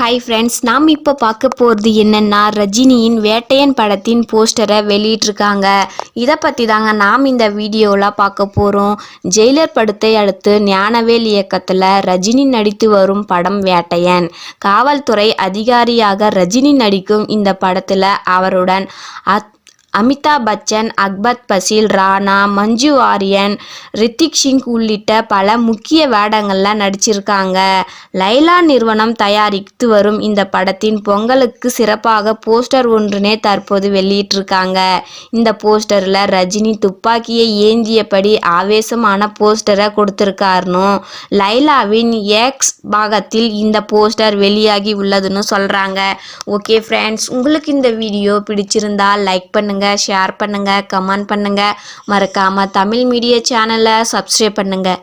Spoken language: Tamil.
ஹாய் ஃப்ரெண்ட்ஸ் நாம் இப்போ பார்க்க போகிறது என்னென்னா ரஜினியின் வேட்டையன் படத்தின் போஸ்டரை வெளியிட்டிருக்காங்க. இதை பற்றி தாங்க நாம் இந்த வீடியோவில் பார்க்க போகிறோம் ஜெயிலர் படத்தை அடுத்து ஞானவேல் இயக்கத்தில் ரஜினி நடித்து வரும் படம் வேட்டையன். காவல்துறை அதிகாரியாக ரஜினி நடிக்கும் இந்த படத்தில் அவருடன் அத் அமிதாப் பச்சன் அக்பத் பசீல் ராணா மஞ்சு வாரியன் ரித்திக் சிங் உள்ளிட்ட பல முக்கிய வேடங்களில் நடிச்சிருக்காங்க. லைலா நிறுவனம் தயாரித்து வரும் இந்த படத்தின் பொங்கலுக்கு சிறப்பாக போஸ்டர் ஒன்றுனே தற்போது வெளியிட்டிருக்காங்க. இந்த போஸ்டரில் ரஜினி துப்பாக்கியை ஏந்தியபடி ஆவேசமான போஸ்டரை கொடுத்துருக்காருன்னு லைலாவின் எக்ஸ் பாகத்தில் இந்த போஸ்டர் வெளியாகி உள்ளதுன்னு சொல்கிறாங்க ஓகே ஃப்ரெண்ட்ஸ் உங்களுக்கு இந்த வீடியோ பிடிச்சிருந்தா லைக் பண்ணுங்கள் பண்ணுங்கள் ஷேர் பண்ணுங்கள் கமெண்ட் பண்ணுங்கள் மறக்காமல் தமிழ் மீடியா சேனலை சப்ஸ்கிரைப் பண்ணுங்கள்